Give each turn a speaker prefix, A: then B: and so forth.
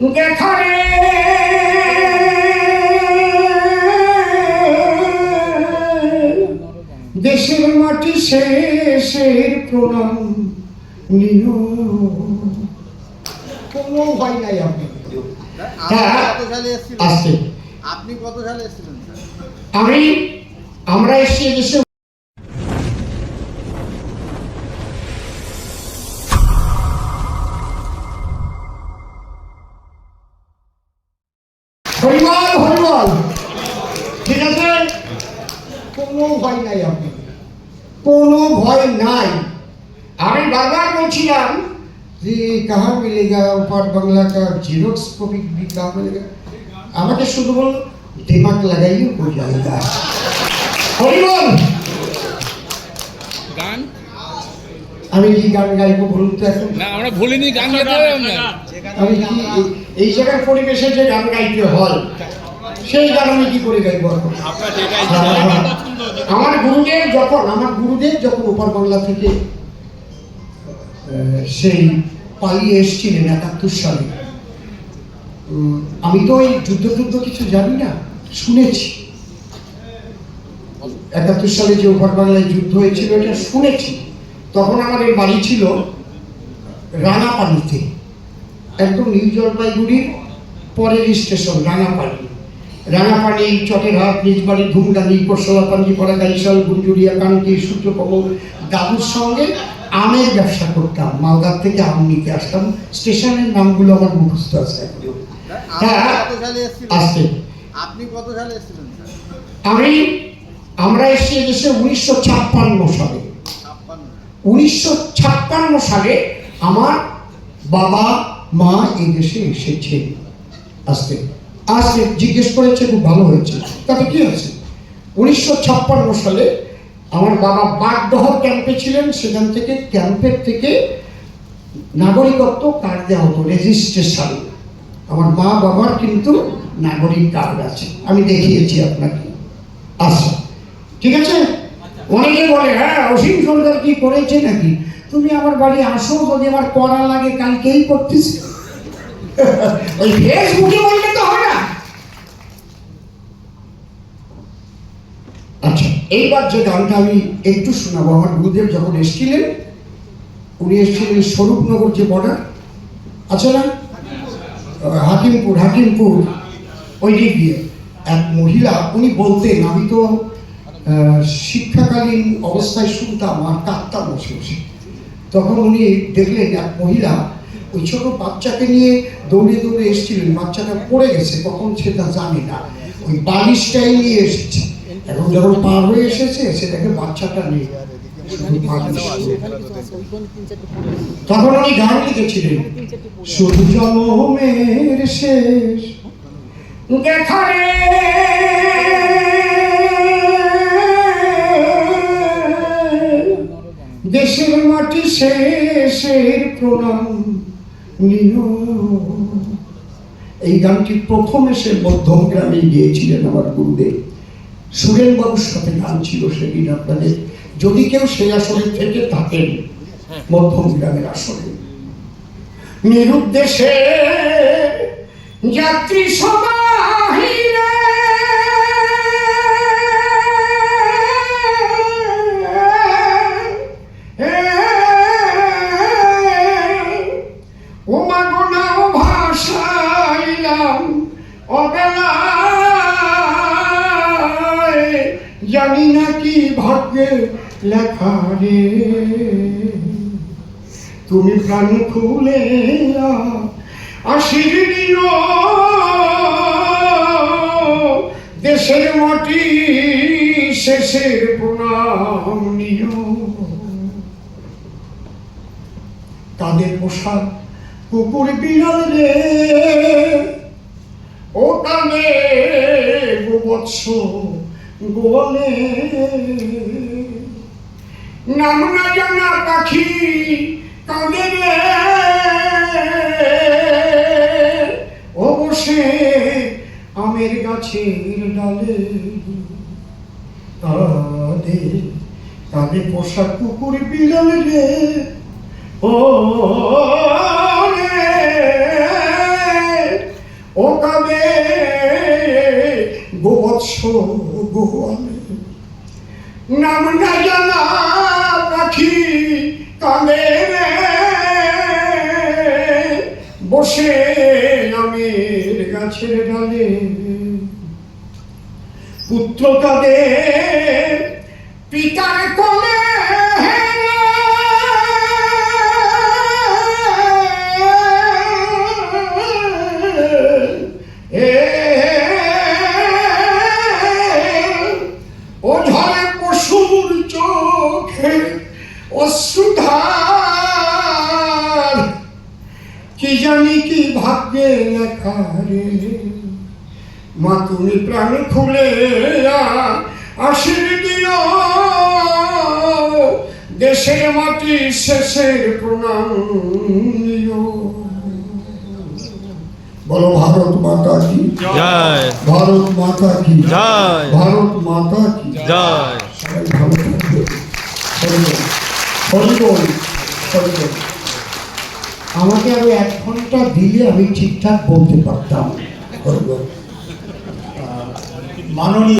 A: যেখানে দেশের মাটি শেষের প্রণাম নিও কোনো ভয় নাই আপনি। হ্যাঁ।
B: কত সালে এসেছিলেন? আপনি কত সালে এসেছিলেন?
A: আমি আমরা এসে এসে হরিবল হরিবল ঠিক আছে? কোনো ভয় নাই আপনি কোনো ভয় নাই। আমি বারবার বলছিলাম যে কাহা মিলেগা উপার বাংলা কা জিরোক্স কপি ভি কাহা মিলেগা আমাকে শুধু বল দিমাগ লাগাইয়ে হয়ে যায়গা হরিবল
C: গান?
A: আমি কি গান গাইবো তো এখন?
C: না আমরা ভুলিনি গান গাইতে না
A: আমি কি এই- জায়গার পরিবেশে যে গান গাইতে হয় সেই গান আমি কি করে গাইবো। আমার গুরুদেব যখন আমার গুরুদেব যখন ওপার বাংলা থেকে সেই পালিয়ে এসেছিলেন একাত্তর সালে। আমি তো ওই যুদ্ধ টুদ্ধ কিছু জানি না শুনেছি। একাত্তর সালে যে ওপার বাংলায় যুদ্ধ হয়েছিল এটা শুনেছি। তখন আমাদের বাড়ি ছিল রানাপানিতে একদম নিউ জলপাইগুড়ির পরের স্টেশন রানাপানি। রানাপানি চটেরহাট নিজবাড়ি ধুমডালি কোরসলাপানি পড়া গাইশাল গুঞ্জুরিয়া কান্তি সূত্রকমল দাদুর সঙ্গে আমের ব্যবসা করতাম। মালদার থেকে আম নিতে আসতাম। স্টেশনের নামগুলো আমার মুখস্থ আছে হ্যাঁ।
B: কত সালে
A: আসতে।
B: আপনি কত সালে এসেছিলেন
A: আমি আমরা এসে এসে উনিশশো ছাপ্পান্ন সালে। উনিশশো ছাপ্পান্ন সালে আমার বাবা, মা এই দেশে এসেছে। আসতে। আসতে জিজ্ঞেস করেছে, খুব ভালো হয়েছে। তাতে কি আছে উনিশশো ছাপ্পান্ন সালে আমার বাবা বাগদহ ক্যাম্পে ছিলেন। সেখান থেকে ক্যাম্পের থেকে নাগরিকত্ব কার্ড দেওয়া হতো, রেজিস্ট্রেশন। আমার মা বাবার কিন্তু নাগরিক কার্ড আছে। আমি দেখিয়েছি আপনাকে। আচ্ছা ঠিক আছে? অনেকে বলে হ্যাঁ অসীম সরকার কি করেছে নাকি? তুমি আমার বাড়ি আসো, যদি আমার করা লাগে কালকেই করতেছি। ওই ফেসবুকে বললে তো হয় না। আচ্ছা এইবার যে গানটা আমি একটু শোনাবো, আমার গুরুদেব যখন এসেছিলেন, উনি এসেছিলেন স্বরূপনগর যে বর্ডার আছে না? হাকিমপুর হাকিমপুর, ওই দিক দিয়ে। এক মহিলা, উনি বলতেন, আমি তো শিক্ষাকালীন অবস্থায় শুনতাম, আর কাঁদতাম বসে বসে তখন উনি দেখলেন এক মহিলা, ওই ছোট বাচ্চাকে নিয়ে দৌড়ে দৌড়ে এসেছিলেন। বাচ্চাটা পড়ে গেছে, কখন সেটা জানি না। ওই বালিশটাই নিয়ে এসেছে। এখন যখন পার হয়ে এসেছে সেটাকে বাচ্চাটা নিয়ে তখন উনি গান লিখেছিলেন শুধু শেষ। দেখারে দেশের মাটি শেষের প্রণাম নিও এই গানটি প্রথম এসে মধ্যম গ্রামে গিয়েছিলেন আমার গুরুদেব। সুরেন বাবুর সাথে গান ছিল সেদিন আপনাদের। যদি কেউ সেই আসলে থেকে থাকেন, মধ্যম গ্রামের আসলে নিরুদ্দেশে যাত্রী সবাহিরে অবেলায় জানি না কি ভাগ্যে লেখা রে। তুমি প্রাণ খুলে দিও দেশের মাটি শেষের প্রণাম নিও। তাদের পোশাক কুকুর বিড়াল রে? ও কানে গোবৎস গোলে নাম না জানা পাখি কাঁদে রে। আমের গাছের ডালে কাঁদে কাঁদে পোষা কুকুর বিড়াল রে। ও নাম না জানা পাখি বসে আমের গাছের ডালে। পুত্র তাদের কি ভাগ্যে লেখা রে মা তুমি প্রাণ খুলে আশির দিও। দেশের মাটি শেষের প্রণাম। বলো ভারত মাতা কি?
D: জয়।
A: ভারত মাতা কি?
D: জয়।
A: ভারত মাতা কি?
D: জয়।
A: সবাই ভালো থাকবে। হরিবল হরিবল হরিবল আমাকে আমি এক ঘণ্টা দিলে আমি ঠিকঠাক বলতে পারতাম।
E: মাননীয়